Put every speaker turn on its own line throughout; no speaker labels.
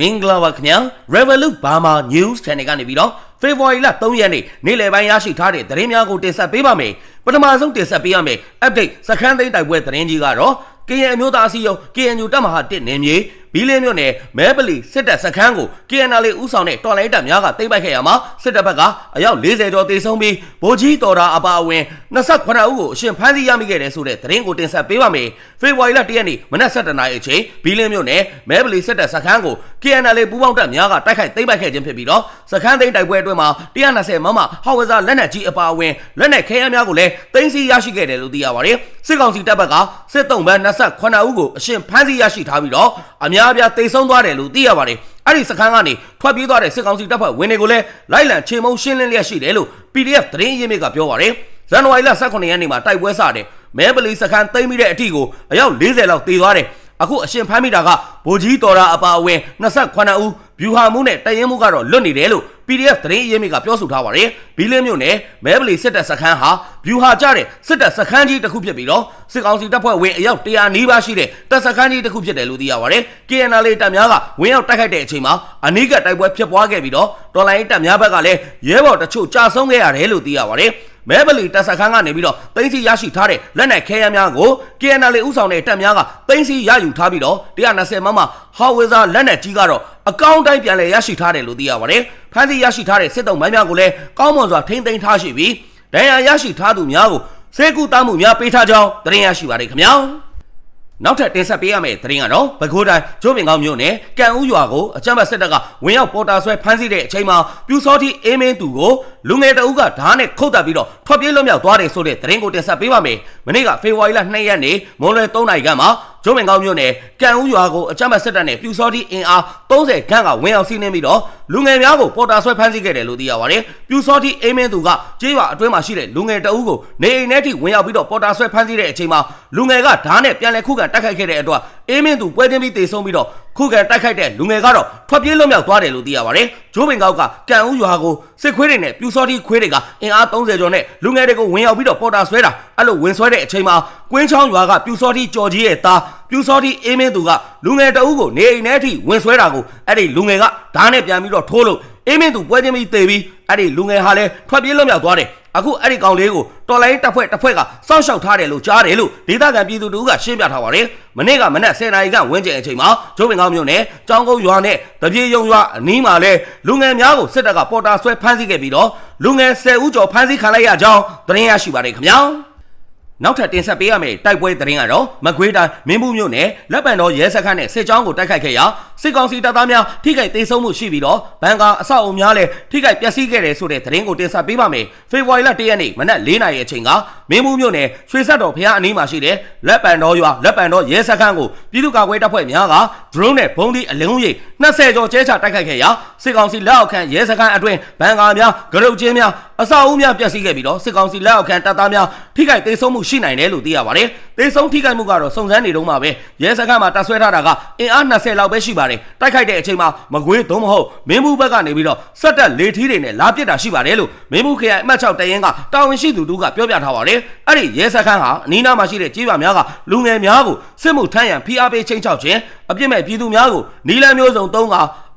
မင်္ဂလာပါခင်ဗျာ Revolut Burma News Channel ကနေပြီးတော့ February လ3ရက်နေ့နေ့လယ်ပိုင်းရရှိထားတဲ့သတင်းများကိုတင်ဆက်ပေးပါမယ်ပထမဆုံးတင်ဆက်ပေးရမယ် update စခန်းသိမ်းတိုက်ပွဲသတင်းကြီးကတော့ကရင်အမျိုးသားအစည်းအရုံး KNU တပ်မဟာ1နယ်မြေ ဘီလင်းမြို့နယ်မဲပလီစစ်တပ်စခန်းကို KNL ဦးဆောင်တဲ့တော်လိုင်းတပ်များကသိမ်းပိုက်ခဲ့ရမှာစစ်တပ်ဘက်ကအယောက်40ကျော်တေဆုံးပြီးဗိုလ်ကြီးတော်တာအပါအဝင်28ဦးကိုအရှင်ဖမ်းဆီးရမိခဲ့တဲ့ဆိုတဲ့သတင်းကိုတင်ဆက်ပေးပါမယ်ဖေဖော်ဝါရီလ1ရက်နေ့မနက်7:00နာရီအချိန်ဘီလင်းမြို့နယ်မဲပလီစစ်တပ်စခန်းကို KNL ပူးပေါင်းတပ်များကတိုက်ခိုက်သိမ်းပိုက်ခဲ့ခြင်းဖြစ်ပြီးတော့စခန်းသိမ်းတိုက်ပွဲအတွင်းမှာ120မမဟောက်ဝဇာလက်နက်ကြီးအပါအဝင်လက်နက်ခဲယမ်းများကိုလည်းသိမ်းဆည်းရရှိခဲ့တယ်လို့သိရပါတယ်စစ်ကောင်စီတပ်ဘက်ကစစ်တုံးပန်း28ဦးကိုအရှင်ဖမ်းဆီးရရှိထားပြီးတော့အများအပြားတိတ်ဆုံးသွားတယ်လို့သိရပါတယ်အဲ့ဒီစခန်းကနေထွက်ပြေးသွားတဲ့စစ်ကောင်စီတပ်ဖွဲ့ဝင်တွေကိုလည်းလိုက်လံချေမှုန်းရှင်းလင်းလျက်ရှိတယ်လို့ PDF သတင်းရင်းမြစ်ကပြောပါတယ်ဇန်နဝါရီလ18ရက်နေ့မှာတိုက်ပွဲစတဲ့မဲပလီစခန်းသိမ်းပြီးတဲ့အထိကိုအယောက်40လောက်တေသွားတယ်အခုအရှင်ဖမ်းမိတာကဗိုလ်ကြီးတော်ရာအပါအဝင်28ဦးဗျူဟာမှုနဲ့တရင်မှုကတော့လွတ်နေတယ်လို့ PDF သတင်းရင်းမြစ်ကပြောဆိုထားပါတယ်ဘီလင်းမြို့နယ်မဲပလီစစ်တပ်စခန်းဟာဗျူဟာကျတဲ့စစ်တပ်စခန်းကြီးတစ်ခုဖြစ်ပြီးတော့စစ်ကောင်စီတပ်ဖွဲ့ဝင်အယောက်100နီးပါးရှိတဲ့တပ်စခန်းကြီးတစ်ခုဖြစ်တယ်လို့သိရပါတယ် KNL တပ်များကဝင်ရောက်တိုက်ခိုက်တဲ့အချိန်မှာအနီးကတိုက်ပွဲဖြစ်ပွားခဲ့ပြီးတော့တော်လိုင်းတပ်များဘက်ကလည်းရဲဘော်တချို့ကြာဆုံးခဲ့ရတယ်လို့သိရပါတယ် မဲဘလီတပ်စခန်းကနေပြီးတော့တင်းစီရရှိထားတဲ့လက်နက်ခဲယမ်းများကို KNL ဥဆောင်တဲ့တပ်များကတင်းစီရယူထားပြီးတော့120မမဟာဝေဇာလက်နက်ကြီးကတော့အကောင့်တိုင်းပြန်လည်ရရှိထားတယ်လို့သိရပါတယ်။ဖမ်းဆီးရရှိထားတဲ့စစ်တုံးမိုင်းများကိုလည်းကောင်းမွန်စွာထိန်းသိမ်းထားရှိပြီးဒဏ်ရာရရှိထားသူများကိုစေကူတားမှုများပေးထားကြောင်းသတင်းရရှိပါတယ်ခင်ဗျာ။ နောက်ထပ်တင်ဆက်ပေးရမယ့်သတင်းကတော့ပဲခူးတိုင်းကျိုးပင်ကောင်းမြို့နယ်ကံဦးရွာကိုအကြမ်းဖက်စစ်တပ်ကဝင်ရောက်ပေါ်တာဆွဲဖမ်းဆီးတဲ့အချိန်မှာပြူစောတိအေးမင်းသူကိုလူငယ်တအုပ်ကဓာတ်နဲ့ခုတ်တက်ပြီးတော့ထွက်ပြေးလွတ်မြောက်သွားတယ်ဆိုတဲ့သတင်းကိုတင်ဆက်ပေးပါမယ်။မနေ့ကဖေဖော်ဝါရီလ2ရက်နေ့မွန်လွယ်3နာရီခန့်မှာ ကျိုးပင်ကောင်းမြို့နယ်ကံဦးရွာကိုအကြမ်းဖက်စစ်တပ်နဲ့ပြူစောတိအင်အား30ခန့်ကဝင်ရောက်စီးနင်းပြီးတော့လူငယ်များကိုပေါ်တာဆွဲဖမ်းဆီးခဲ့တယ်လို့သိရပါတယ်။ပြူစောတိအေးမင်းသူကကျေးရွာအတွင်းမှာရှိတဲ့လူငယ်တအုပ်ကိုနေအိမ်ထဲထိဝင်ရောက်ပြီးတော့ပေါ်တာဆွဲဖမ်းဆီးတဲ့အချိန်မှာလူငယ်ကဓာတ်နဲ့ပြန်လည်ခုခံတိုက်ခိုက်ခဲ့တဲ့အတွက်အေးမင်းသူပွဲတင်ပြီးတေဆုံးပြီးတော့ခုခံတိုက်ခိုက်တဲ့လူငယ်ကတော့ထွက်ပြေးလွတ်မြောက်သွားတယ်လို့သိရပါတယ်။ဂျိုးပင်ကောက်ကကံဦးရွာကိုစစ်ခွေးတွေနဲ့ပြူစောတိခွေးတွေကအင်အား30ကျော်နဲ့လူငယ်တွေကိုဝင်ရောက်ပြီးတော့ပေါ်တာဆွဲတာအဲ့လိုဝင်ဆွဲတဲ့အချိန်မှာကွင်းချောင်းရွာကပြူစောတိကြော်ကြီးရဲ့သားပြူစောတိအေးမင်းသူကလူငယ်တအုပ်ကိုနေအိမ်ထဲထိဝင်ဆွဲတာကိုအဲ့ဒီလူငယ်ကဓာတ်နဲ့ပြန်ပြီးတော့ထိုးလို့အေးမင်းသူပွဲချင်းပြီးတေပြီးအဲ့ဒီလူငယ်ဟာလည်းထွက်ပြေးလွတ်မြောက်သွားတယ် အခုအဲ့ဒီကောင်လေးကိုတော်လိုင်းတပ်ဖွဲ့တပ်ဖွဲ့ကစောင့်ရှောက်ထားတယ်လို့ကြားတယ်လို့ဒေသခံပြည်သူတို့ကရှင်းပြထားပါတယ်မနေ့ကမနက်10:00နာရီကဝန်းကျင်အချိန်မှာကျိုးပင်ကောင်းမြို့နယ်ကျောင်းကုန်းရွာနဲ့တပြေယုံရွာအနီးမှာလဲလူငယ်များကိုစစ်တပ်ကပေါ်တာဆွဲဖမ်းဆီးခဲ့ပြီးတော့လူငယ်10ဦးကျော်ဖမ်းဆီးခံလိုက်ရကြောင်းသတင်းရရှိပါတယ်ခင်ဗျာ နောက်ထပ်တင်ဆက်ပေးရမယ့်တိုက်ပွဲသတင်းကတော့မကွေးတိုင်းမင်းဘူးမြို့နယ်လက်ပံတော်ရဲစခန်းနဲ့စစ်ကြောင်းကိုတိုက်ခိုက်ခဲ့ရာစစ်ကောင်စီတပ်သားများထိခိုက်ဒေဆုံးမှုရှိပြီးတော့ဘန်ကာအဆောက်အုံများလည်းထိခိုက်ပျက်စီးခဲ့တယ်ဆိုတဲ့သတင်းကိုတင်ဆက်ပေးပါမယ်။ဖေဖော်ဝါရီလ၁ရက်နေ့မနက်၄နာရီအချိန်ကမင်းဘူးမြို့နယ်ရွှေဆက်တော်ဖျားအနီးမှာရှိတဲ့လက်ပံတော်ရွာလက်ပံတော်ရဲစခန်းကိုပြည်သူ့ကာကွယ်တပ်ဖွဲ့များက drone နဲ့ဘုံဒီအလုံးရိပ်20ကျော်ကျဲချတိုက်ခိုက်ခဲ့ရာ စစ်ကောင်စီလက်အောက်ခံရဲစခန်းအတွင်းဘန်ကာများဂရုတ်ချင်းများအဆောက်အဦများပျက်စီးခဲ့ပြီးတော့စစ်ကောင်စီလက်အောက်ခံတပ်သားများထိခိုက်ဒေဆုံးမှုရှိနိုင်တယ်လို့သိရပါတယ်။ဒေဆုံးထိခိုက်မှုကတော့စုံစမ်းနေတော့မှာပဲရဲစခန်းမှာတပ်ဆွဲထားတာကအင်အား20လောက်ပဲရှိပါတယ်။တိုက်ခိုက်တဲ့အချိန်မှာမကွေးသုံးမဟုတ်မင်းဘူးဘက်ကနေပြီးတော့စက်တက်လေထီးတွေနဲ့လာပစ်တာရှိပါတယ်လို့မင်းဘူးခရိုင်အမှတ်6တရင်ကတာဝန်ရှိသူတို့ကပြောပြထားပါတယ်။အဲ့ဒီရဲစခန်းဟာအနီးနားမှာရှိတဲ့ကြေးရွာများကလူငယ်များကိုစစ်မှုထမ်းရန်ဖိအားပေးချိန်ချောက်ခြင်းအပြစ်မဲ့ပြည်သူများကိုနီလန်းမျိုးစုံသုံးက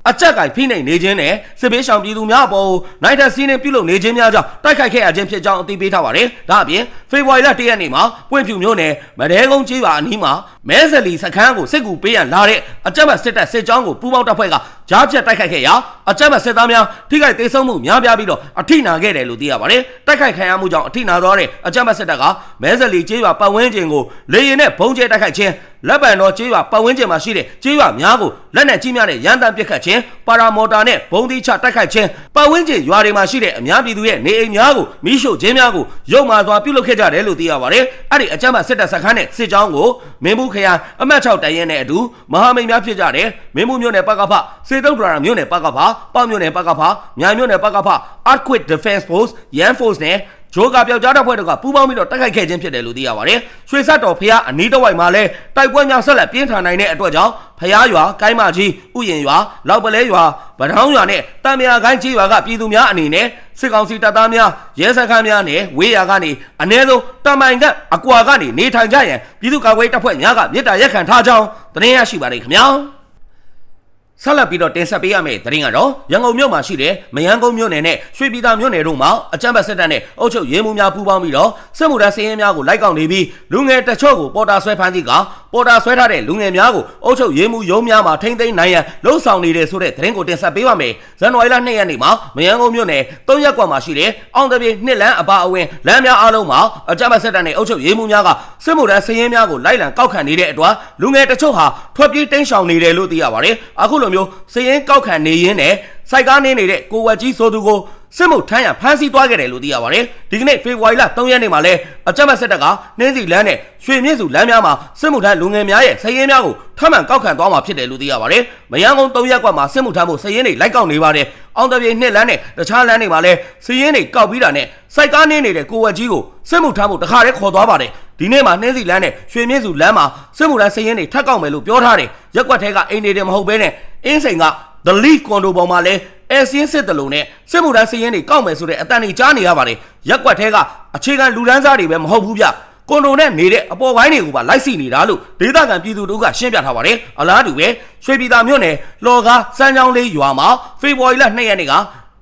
အကြက်ကင်ဖိနှိမ်နေခြင်းနဲ့စစ်ပေးရှောင်ပြည်သူများအပေါ်နိုင်တဲ့စီးနှင်းပြုလုပ်နေခြင်းများကြောင့်တိုက်ခိုက်ခဲ့ရခြင်းဖြစ်ကြောင်းအသိပေးထားပါတယ်။ဒါအပြင်ဖေဖော်ဝါရီလ၁ရက်နေ့မှာပွင့်ဖြူမျိုးနယ်မတဲကုန်းကျေးရွာအနီးမှာမဲဆလီစခန်းကိုစစ်ကူပေးရန်လာတဲ့အကြက်မစစ်တပ်စစ်ကြောင်းကိုပူးပေါင်းတပ်ဖွဲ့ကကြားဖြတ်တိုက်ခိုက်ခဲ့ရာအကြက်မစစ်သားများထိခိုက်ဒေဆုံးမှုများပြားပြီးတော့အထိနာခဲ့တယ်လို့သိရပါတယ်။တိုက်ခိုက်ခံရမှုကြောင့်အထိနာသွားတဲ့အကြက်မစစ်တပ်ကမဲဆလီကျေးရွာပတ်ဝန်းကျင်ကိုလေရင်နဲ့ဘုံကျဲတိုက်ခိုက်ခြင်း လက်ပံတော်ကျေးရွာပတ်ဝန်းကျင်မှာရှိတဲ့ကျေးရွာများကိုလက်နက်ကြီးများနဲ့ရန်တမ်းပစ်ခတ်ခြင်းပါရာမော်တာနဲ့ဘုံသီးချတိုက်ခိုက်ခြင်းပတ်ဝန်းကျင်ရွာတွေမှာရှိတဲ့အများပြည်သူရဲ့နေအိမ်များကိုမိရှို့ခြင်းများကိုရုပ်မာစွာပြုလုပ်ခဲ့ကြတယ်လို့သိရပါတယ်။အဲ့ဒီအကြမ်းဖက်စစ်တပ်စခန်းနဲ့စစ်ကြောင်းကိုမင်းဘူးခရိုင်အမှတ်6တရင်နဲ့အတူမဟာမိတ်များဖြစ်ကြတယ်။မင်းဘူးမြို့နယ်ပကဖစေတုတ်ဒရာမြို့နယ်ပကဖပေါ့မြို့နယ်ပကဖမြိုင်မြို့နယ်ပကဖ Earthquake Defense Force Yan Force နဲ့ ဂျိုးကပျောက်ကြားတပ်ဖွဲ့တို့ကပူးပေါင်းပြီးတော့တိုက်ခိုက်ခဲ့ခြင်းဖြစ်တယ်လို့သိရပါတယ်။ရွှေဆက်တော်ဖျားအနီးတစ်ဝိုက်မှာလည်းတိုက်ပွဲများဆက်လက်ပြင်းထန်နိုင်တဲ့အတွက်ကြောင့်ဖျားရွာ၊ကိုင်းမကြီး၊ဥယျင်ရွာ၊လောက်ပလဲရွာ၊ဗထောင်းရွာနဲ့တံမြာကိုင်းကြီးရွာကပြည်သူများအနေနဲ့စစ်ကောင်စီတပ်သားများရဲစခန်းများနဲ့ဝေးရာကနေအ ਨੇ ဆုံးတမိုင်ကအကွာကနေနေထိုင်ကြရန်ပြည်သူ့ကာကွယ်တပ်ဖွဲ့များကမြစ်တာရက်ခံထားကြောင်းသတင်းရရှိပါတယ်ခင်ဗျာ။ ဆက်လက်ပြီးတော့တင်ဆက်ပေးရမယ့်သတင်းကတော့ရန်ကုန်မြို့မှာရှိတဲ့မယန်းကုန်းမြို့နယ်နဲ့ရွှေပြည်သာမြို့နယ်တို့မှာအကြမ်းဖက်စစ်တပ်နဲ့အုပ်ချုပ်ရေးမှုများပူးပေါင်းပြီးတော့စစ်မှုထမ်းစည်ရင်များကိုလိုက်ကောက်နေပြီးလူငယ်တချို့ကိုပေါ်တာဆွဲဖမ်းသည့်ကပေါ်တာဆွဲထားတဲ့လူငယ်များကိုအုပ်ချုပ်ရေးမှုရုံးများမှာထိမ့်သိမ်းနိုင်ရန်လှုံ့ဆော်နေတဲ့ဆိုတဲ့သတင်းကိုတင်ဆက်ပေးပါမယ်။ဇန်နဝါရီလ2ရက်နေ့မှာမယန်းကုန်းမြို့နယ်3ရက်ကွက်မှာရှိတဲ့အောင်တပြေနှစ်လမ်းအပါအဝင်လမ်းများအားလုံးမှာအကြမ်းဖက်စစ်တပ်နဲ့အုပ်ချုပ်ရေးမှုများကစစ်မှုထမ်းစည်ရင်များကိုလိုက်လံကောက်ခံနေတဲ့အတွက်လူငယ်တချို့ဟာထွက်ပြေးတိမ်းရှောင်နေတယ်လို့သိရပါတယ်။အခုလိုမျိုးစည်ရင်ကောက်ခံနေရင်းနဲ့စိုက်ကားနေနေတဲ့ကိုဝက်ကြီးဆိုသူကိုစစ်မှုထမ်းရဖမ်းဆီးသွားခဲ့တယ်လို့သိရပါတယ်။ဒီကနေ့ဖေဖော်ဝါရီလ3ရက်နေ့မှာလဲအကြမ်းဖက်စစ်တပ်ကနှင်းစီလမ်းနဲ့ရွှေမြင့်စုလမ်းများမှာစစ်မှုထမ်းလူငယ်များရဲ့စည်ရင်များကိုထပ်မံကောက်ခံသွားမှာဖြစ်တယ်လို့သိရပါတယ်။မယန်းကုန်း3ရက်ကွက်မှာစစ်မှုထမ်းဖို့စည်ရင်တွေလိုက်ကောက်နေပါတယ်။အောင်တပြေနှစ်လမ်းနဲ့တခြားလမ်းတွေမှာလဲစည်ရင်တွေကောက်ပြီးတာနဲ့စိုက်ကားနေနေတဲ့ကိုဝက်ကြီးကိုစစ်မှုထမ်းဖို့တခါတည်းခေါ်သွားပါတယ်။ဒီနေ့မှာနှင်းစီလမ်းနဲ့ရွှေမြင့်စုလမ်းမှာစစ်မှုထမ်းစည်ရင်တွေထပ်ကောက်မယ်လို့ပြောထားတယ်။ရက်ကွက်ထဲကအိမ်တွေတယ်မဟုတ်ဘဲနဲ့ အင်းစိန်က The Leaf Condo ပေါ်မှာလဲအဲစင်းစစ်တလုံးနဲ့စစ်မှုထမ်းစည်ရင်တွေကောက်မယ်ဆိုတဲ့အတန်တွေကြားနေရပါတယ်ရက်ကွက်ထဲကအခြေခံလူဒန်းစားတွေပဲမဟုတ်ဘူးဗျကွန်ဒိုနဲ့နေတဲ့အပေါ်ပိုင်းတွေကိုပါလိုက်စီနေတာလို့ဒေသခံပြည်သူတို့ကရှင်းပြထားပါတယ်အလားတူပဲရွှေပြည်သာမြို့နယ်လော်ကားစမ်းချောင်းလေးရွာမှာဖေဖော်ဝါရီလ2ရက်နေ့က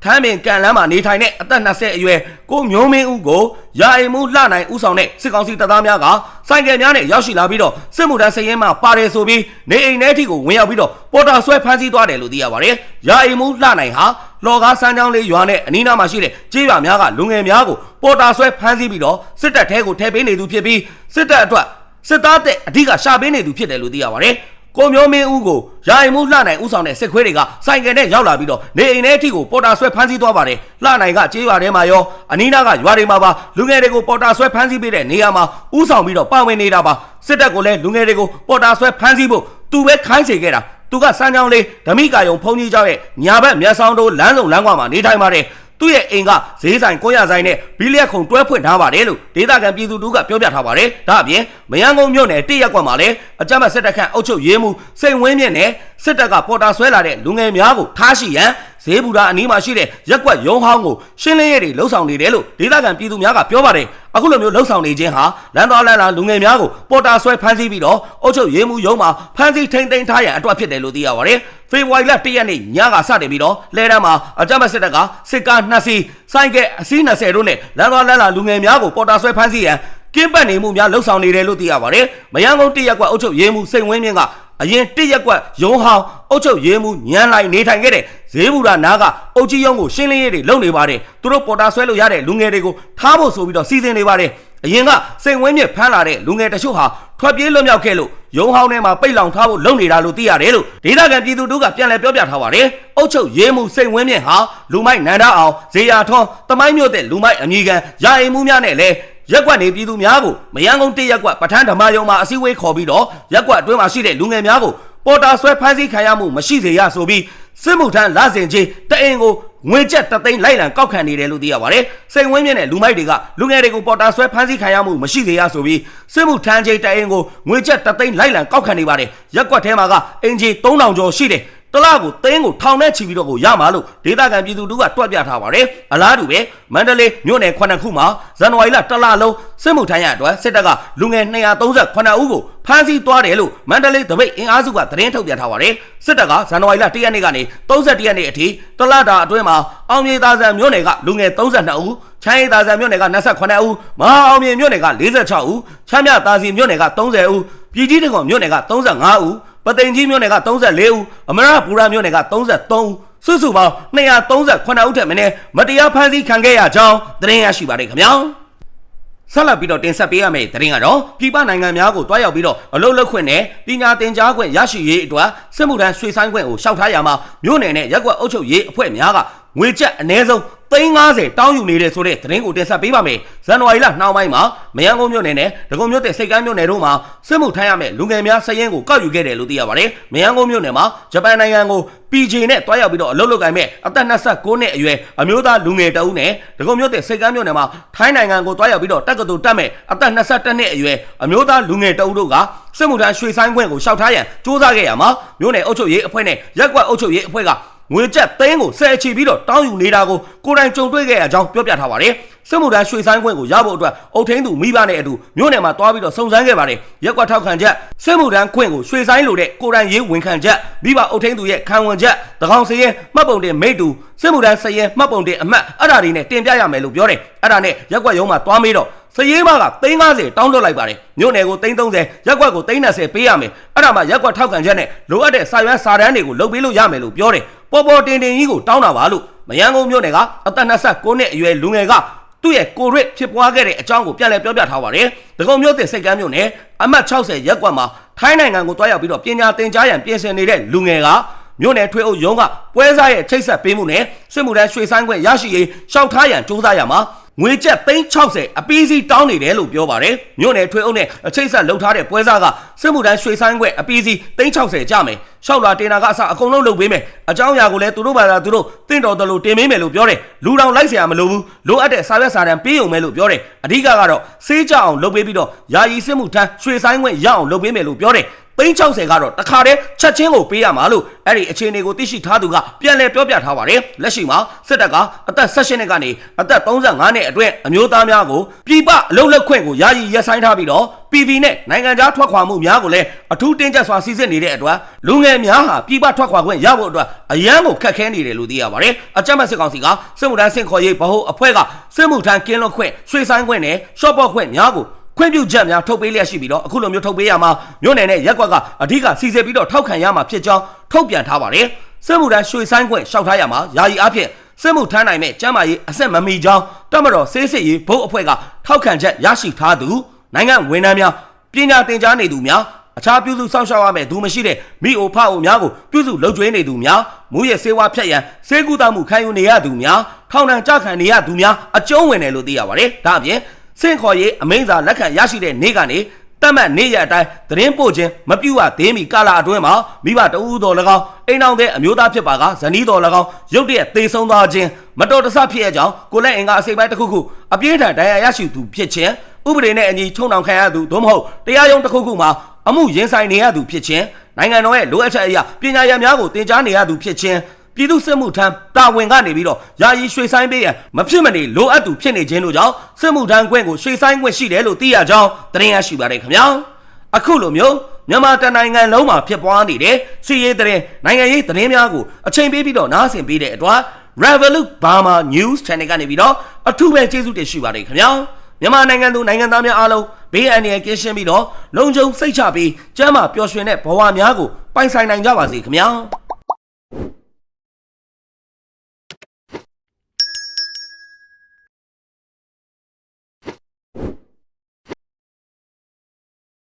ထမ်းပင်ကန်လန်းမှာနေထိုင်တဲ့အသက်20အရွယ်ကိုမျိုးမင်းဦးကိုရာအိမ်မှုလှနိုင်ဦးဆောင်တဲ့စစ်ကောင်စီတပ်သားများကစိုက်ကယ်များနဲ့ရောက်ရှိလာပြီးတော့စစ်မှုထမ်းစရင်မှပါတယ်ဆိုပြီးနေအိမ်ထဲအထိကိုဝင်ရောက်ပြီးတော့ပေါ်တာဆွဲဖမ်းဆီးသွားတယ်လို့သိရပါတယ်။ရာအိမ်မှုလှနိုင်ဟာလော်ကားစမ်းချောင်းလေးရွာနဲ့အနီးနားမှာရှိတဲ့ကြေးရွာများကလူငယ်များကိုပေါ်တာဆွဲဖမ်းဆီးပြီးတော့စစ်တပ်ထဲကိုထည့်ပေးနေသူဖြစ်ပြီးစစ်တပ်အတွက်စစ်သားတဲ့အဓိကရှာပေးနေသူဖြစ်တယ်လို့သိရပါတယ်။ ကိုမျိုးမင်းဦးကိုရာအိမ်မှုလှနိုင်ဦးဆောင်တဲ့စစ်ခွေးတွေကစိုင်ကယ်နဲ့ရောက်လာပြီးတော့နေအိမ်ထဲအထိကိုပေါ်တာဆွဲဖမ်းဆီးသွားပါတယ်လှနိုင်ကကြေးရွာထဲမှာရောအနီးနားကရွာတွေမှာပါလူငယ်တွေကိုပေါ်တာဆွဲဖမ်းဆီးပေးတဲ့နေရာမှာဦးဆောင်ပြီးတော့ပါဝင်နေတာပါစစ်တပ်ကလည်းလူငယ်တွေကိုပေါ်တာဆွဲဖမ်းဆီးဖို့သူပဲခိုင်းစေခဲ့တာသူကစမ်းချောင်းလေးဓမိကာယုံဖုန်ကြီးเจ้าရဲ့ညာဘက်မျက်စောင်းတို့လမ်းစုံလမ်းကွာမှာနေထိုင်ပါတယ် သူ့ရဲ့အိမ်ကဈေးဆိုင်ကိုရဆိုင်နဲ့ဘီလီယက်ခုံတွဲဖွင့်ထားပါတယ်လို့ဒေသခံပြည်သူတို့ကပြောပြထားပါတယ်။ဒါအပြင်မယန်းကုန်းမြို့နယ်တိရက်ကွက်မှာလည်းအကြမ်းဖက်စစ်တပ်ခန့်အုပ်ချုပ်ရေးမှုစိန်ဝင်းမြင့်နဲ့စစ်တပ်ကပေါ်တာဆွဲလာတဲ့လူငယ်များကိုထားရှိရန် ဈေးဘူတာအနီးမှာရှိတဲ့ရက်ကွက်ရုံးဟောင်းကိုရှင်းလင်းရေးတွေလှုပ်ဆောင်နေတယ်လို့ဒေသခံပြည်သူများကပြောပါတယ်။အခုလိုမျိုးလှုပ်ဆောင်နေခြင်းဟာလမ်းတော်လမ်းလာလူငယ်များကိုပေါ်တာဆွဲဖမ်းဆီးပြီးတော့အုပ်ချုပ်ရေးမှုရုံးမှာဖမ်းဆီးထိန်သိမ်းထားရန်အတွက်ဖြစ်တယ်လို့သိရပါတယ်။ဖေဖော်ဝါရီလ၁ရက်နေ့ညကစတင်ပြီးတော့လဲတန်းမှာအကြမ်းဖက်စစ်တပ်ကစစ်ကားနှစ်စီးစိုက်ကဲအစီး20တို့နဲ့လမ်းတော်လမ်းလာလူငယ်များကိုပေါ်တာဆွဲဖမ်းဆီးရန်ကင်းပတ်နေမှုများလှုပ်ဆောင်နေတယ်လို့သိရပါတယ်။မယန်းကုန်းတရက်ကွက်အုပ်ချုပ်ရေးမှုစိန်ဝင်းမြင့်က အရင်တရက်ကွက်ရုံးဟောင်းအုပ်ချုပ်ရေးမှုညံလိုက်နေထိုင်ခဲ့တဲ့ဈေးဘူရာနာကအုပ်ကြီးရုံးကိုရှင်းလင်းရေးတွေလုပ်နေပါတယ်။သူတို့ပေါ်တာဆွဲလို့ရတဲ့လူငယ်တွေကိုထားဖို့ဆိုပြီးတော့စီစဉ်နေပါတယ်။အရင်ကစိန်ဝင်းမြင့်ဖမ်းလာတဲ့လူငယ်တချို့ဟာထွက်ပြေးလွတ်မြောက်ခဲ့လို့ရုံဟောင်းထဲမှာပိတ်လောင်ထားဖို့လုပ်နေတာလို့သိရတယ်လို့ဒေသခံပြည်သူတို့ကပြန်လည်ပြောပြထားပါတယ်။အုတ်ချုပ်ရေးမှုစိတ်ဝင်းမြင့်ဟာလူမိုက်နန္ဒအောင်ဇေယျထွန်းတမိုင်းမြို့တဲ့လူမိုက်အမည်ခံရာအိမ်မှုများနဲ့လည်း ရက်ကွက်နေပြည်သူများကိုမယန်းကုန်းတရက်ကွက်ပဋ္ဌာန်းဓမ္မယုံမှာအစည်းအဝေးခေါ်ပြီးတော့ရက်ကွက်အတွင်းမှာရှိတဲ့လူငယ်များကိုပေါ်တာဆွဲဖမ်းဆီးခံရမှုမရှိစေရဆိုပြီးစစ်မှုထမ်းလစဉ်ချင်းတအင်ကိုငွေကျပ်တသိန်းလိုက်လံကောက်ခံနေတယ်လို့သိရပါတယ်။စိန်ဝင်းမြင့်နဲ့လူမိုက်တွေကလူငယ်တွေကိုပေါ်တာဆွဲဖမ်းဆီးခံရမှုမရှိစေရဆိုပြီးစစ်မှုထမ်းချင်းတအင်ကိုငွေကျပ်တသိန်းလိုက်လံကောက်ခံနေပါတယ်။ရက်ကွက်ထဲမှာကအင်ဂျီ3000ကျော်ရှိတယ်။ တလားကိုတင်းကိုထောင်နဲ့ချီပြီးတော့ကိုရမှာလို့ဒေသခံပြည်သူတို့ကတွက်ပြထားပါတယ်။အလားတူပဲမန္တလေးမြို့နယ်9ခုမှာဇန်နဝါရီလတလလုံးစစ်မှုထမ်းရအတွက်စစ်တပ်ကလူငယ်238ဦးကိုဖမ်းဆီးသွားတယ်လို့မန္တလေးတပိတ်အင်အားစုကသတင်းထုတ်ပြန်ထားပါတယ်။စစ်တပ်ကဇန်နဝါရီလ1ရက်နေ့ကနေ31ရက်နေ့အထိတလတာအတွင်းမှာအောင်မြေသာဆန်မြို့နယ်ကလူငယ်32ဦးချမ်းရည်သာဆန်မြို့နယ်က28ဦးမဟာအောင်မြေမြို့နယ်က46ဦးချမ်းမြသာစီမြို့နယ်က30ဦးပြည်ကြီးတကွန်မြို့နယ်က35ဦး ပသိမ်ကြီးမြို့နယ်က34ဦးအမရပူရာမြို့နယ်က33ဦးစုစုပေါင်း238ဦးထက်မနည်းမတရားဖမ်းဆီးခံခဲ့ရကြောင်းသတင်းရရှိပါတယ်ခင်ဗျာဆက်လက်ပြီးတော့တင်ဆက်ပေးရမယ့်သတင်းကတော့ပြည်ပနိုင်ငံများကိုတွားရောက်ပြီးတော့အလုပ်လုပ်ခွင့်နဲ့ပညာသင်ကြားခွင့်ရရှိရေးအတွက်စစ်မှုထမ်းရွှေဆိုင်ခွင့်ကိုရှောက်ထားရမှာမြို့နယ်နဲ့ရက်ကွက်အုပ်ချုပ်ရေးအဖွဲ့များကငွေကျပ်အ ਨੇ ဆုံး 350တောင်းယူနေတဲ့ဆိုတဲ့သတင်းကိုတင်ဆက်ပေးပါမယ်။ဇန်နဝါရီလနှောင်းပိုင်းမှာမယန်းကုန်းမြို့နယ်နဲ့ဒဂုံမြို့တဲ့စိတ်ကမ်းမြို့နယ်တို့မှာစစ်မှုထမ်းရမယ့်လူငယ်များစရင်ကိုကောက်ယူခဲ့တယ်လို့သိရပါတယ်။မယန်းကုန်းမြို့နယ်မှာဂျပန်နိုင်ငံကို PJ နဲ့တွားရောက်ပြီးတော့အလုပ်လုပ်ကိုင်မဲ့အသက်29နှစ်အရွယ်အမျိုးသားလူငယ်တဦးနဲ့ဒဂုံမြို့တဲ့စိတ်ကမ်းမြို့နယ်မှာထိုင်းနိုင်ငံကိုတွားရောက်ပြီးတော့တက္ကသိုလ်တက်မဲ့အသက်22နှစ်အရွယ်အမျိုးသားလူငယ်တဦးတို့ကစစ်မှုထမ်းရွှေဆိုင်ခွင့်ကိုရှောက်ထားရန်စ조사ခဲ့ရမှာမြို့နယ်အုပ်ချုပ်ရေးအဖွဲ့နဲ့ရက်ကွက်အုပ်ချုပ်ရေးအဖွဲ့က ငွေကျပ်သိန်းကိုဆယ်ချီပြီးတော့တောင်းယူနေတာကိုကိုယ်တိုင်ကြုံတွေ့ခဲ့ရကြောင်းပြောပြထားပါတယ်စစ်မှုထမ်းရွှေဆိုင်ခွင့်ကိုရဖို့အတွက်အုတ်ထင်းသူမိဘနဲ့အတူမြို့နယ်မှာတွားပြီးတော့စုံစမ်းခဲ့ပါတယ်ရက်ကွက်ထောက်ခံချက်စစ်မှုထမ်းခွင့်ကိုရွှေဆိုင်လိုတဲ့ကိုယ်တိုင်ရေးဝန်ခံချက်မိဘအုတ်ထင်းသူရဲ့ခံဝန်ချက်တကောင်စရင်မှတ်ပုံတင်မိတ္တူစစ်မှုထမ်းစရင်မှတ်ပုံတင်အမှတ်အဲ့ဒါတွေနဲ့တင်ပြရမယ်လို့ပြောတယ်အဲ့ဒါနဲ့ရက်ကွက်ရုံးမှာတွားမေးတော့စရေးမက350တောင်းလွှတ်လိုက်ပါတယ်မြို့နယ်ကို330ရက်ကွက်ကို320ပေးရမယ်အဲ့ဒါမှရက်ကွက်ထောက်ခံချက်နဲ့လိုအပ်တဲ့စာရွက်စာတမ်းတွေကိုလုပ်ပေးလို့ရမယ်လို့ပြောတယ် ပေါ်ပေါ်တင်တင်ကြီးကိုတောင်းတာပါလို့မယန်းကုန်းမြို့နယ်ကအသက်29နှစ်အရွယ်လူငယ်ကသူ့ရဲ့ကိုရစ်ဖြစ်ပွားခဲ့တဲ့အကြောင်းကိုပြန်လည်ပြောပြထားပါတယ်။ဒဂုံမြို့တင်စိတ်ကမ်းမြို့နယ်အမှတ်60ရက်ကွက်မှာထိုင်းနိုင်ငံကိုတွားရောက်ပြီးတော့ပညာသင်ကြားရန်ပြင်ဆင်နေတဲ့လူငယ်ကမြို့နယ်ထွေအုပ်ရုံးကပွဲစားရဲ့ချိတ်ဆက်ပေးမှုနဲ့စစ်မှုထမ်းရွှေဆိုင်ခွင့်ရရှိရေးရှောက်ထားရန်စူးစမ်းရမှာ ငွေကျပ်360အပီးစီတောင်းနေတယ်လို့ပြောပါတယ်မြို့နယ်ထွေအုပ်နဲ့အချိတ်ဆက်လှုပ်ထားတဲ့ပွဲစားကစစ်မှုထမ်းရွှေဆိုင်ခွင့်အပီးစီ360ကြမယ်ရှောက်လာတင်တာကအစအကုန်လုံးလုပ်ပေးမယ်အကြောင်းအရာကိုလည်းသူတို့ဘာသာသူတို့တင့်တော်တယ်လို့တင်ပေးမယ်လို့ပြောတယ်လူတောင်လိုက်เสียမလိုဘူးလိုအပ်တဲ့စာရွက်စာတမ်းပေးုံမယ်လို့ပြောတယ်အဓိကကတော့စေးကြအောင်လုပ်ပေးပြီးတော့ယာယီစစ်မှုထမ်းရွှေဆိုင်ခွင့်ရအောင်လုပ်ပေးမယ်လို့ပြောတယ် 360ကတော့တခါတည်းချက်ချင်းကိုပေးရမှာလို့အဲ့ဒီအခြေအနေကိုသိရှိထားသူကပြန်လည်ပြောပြထားပါတယ်လက်ရှိမှာစစ်တပ်ကအသက်16နှစ်ကနေအသက်35နှစ်အတွင်းအမျိုးသားများကိုပြည်ပအလုပ်လက်ခွင့်ကိုယာယီရပ်ဆိုင်းထားပြီးတော့ PV နဲ့နိုင်ငံခြားထွက်ခွာမှုများကိုလည်းအထူးတင်းကျပ်စွာစီစစ်နေတဲ့အတွက်လူငယ်များဟာပြည်ပထွက်ခွာခွင့်ရဖို့အတွက်အရန်ကိုခက်ခဲနေတယ်လို့သိရပါတယ်အကြမ်းဖက်စစ်ကောင်စီကစစ်မှုထမ်းဆင့်ခေါ်ရေးဗဟိုအဖွဲ့ကစစ်မှုထမ်းကင်းလွတ်ခွင့်ရွှေဆိုင်ခွင့်နဲ့ရှော့ပေါ့ခွင့်များကို ခွင့်ပြုချက်များထုတ်ပေးလျက်ရှိပြီးတော့အခုလိုမျိုးထုတ်ပေးရမှာမြို့နယ်နဲ့ရက်ကွက်ကအဓိကစီစစ်ပြီးတော့ထောက်ခံရမှာဖြစ်ကြောင်းထုတ်ပြန်ထားပါတယ်စစ်မှုထမ်းရွှေဆိုင်ခွင့်ရှောက်ထားရမှာယာယီအဖြစ်စစ်မှုထမ်းနိုင်မဲ့ကျမ်းမာရေးအဆက်မမီကြောင်းတမတော်ဆေးစစ်ရေးဘုတ်အဖွဲ့ကထောက်ခံချက်ရရှိထားသူနိုင်ငံဝန်ထမ်းများပညာသင်ကြားနေသူများအခြားပြုစုစောင့်ရှောက်ရမယ့်သူမရှိတဲ့မိအိုဖအိုများကိုပြုစုလှုပ်ကြွေးနေသူများမူရဲ့စေဝါဖြတ်ရန်စေကူတာမှုခံယူနေရသူများထောင်ဒဏ်ကြခံနေရသူများအကျုံးဝင်တယ်လို့သိရပါတယ်ဒါအပြင် စင့်ခေါ်ရေးအမိန့်စာလက်ခံရရှိတဲ့နေ့ကနေတတ်မှတ်နေ့ရက်အတိုင်းသတင်းပို့ခြင်းမပြုတ်ရသေးမီကာလအတွင်းမှာမိဘတဦးတော်၎င်းအိမ်အောင်တဲ့အမျိုးသားဖြစ်ပါကဇနီးတော်၎င်းရုတ်တရက်သေဆုံးသွားခြင်းမတော်တဆဖြစ်ရကြောင်းကိုလက်အင်ကအစိပ်ပိုင်းတစ်ခုခုအပြင်းထန်ဒဏ်ရာရရှိသူဖြစ်ခြင်းဥပဒေနဲ့အညီထုံနှောင်ခံရသူသို့မဟုတ်တရားရုံးတစ်ခုခုမှာအမှုရင်ဆိုင်နေရသူဖြစ်ခြင်းနိုင်ငံတော်ရဲ့လိုအပ်ချက်အရာပညာရံများကိုတင် जा နေရသူဖြစ်ခြင်း ပြည်သူစစ်မှုထမ်းတာဝန်ကနေပြီးတော့ယာယီရွှေဆိုင်ပေးရန်မဖြစ်မနေလိုအပ်သူဖြစ်နေခြင်းတို့ကြောင့်စစ်မှုထမ်းခွင့်ကိုရွှေဆိုင်ခွင့်ရှိတယ်လို့သိရကြောင်းသတင်းရရှိပါတယ်ခင်ဗျာအခုလိုမျိုးမြန်မာတနိုင်ငံလုံးမှာဖြစ်ပွားနေတဲ့စီးရေးသတင်းနိုင်ငံရေးသတင်းများကိုအချိန်ပေးပြီးတော့နားဆင်ပေးတဲ့အတွက် Revolut Burma News Channel ကနေပြီးတော့အထူးပဲကျေးဇူးတင်ရှိပါတယ်ခင်ဗျာမြန်မာနိုင်ငံသူနိုင်ငံသားများအားလုံးဘေးအန္တရာယ်ကင်းရှင်းပြီးတော့လုံခြုံစိတ်ချပြီးကျန်းမာပျော်ရွှင်တဲ့ဘဝများကိုပိုင်ဆိုင်နိုင်ကြပါစေခင်ဗျာ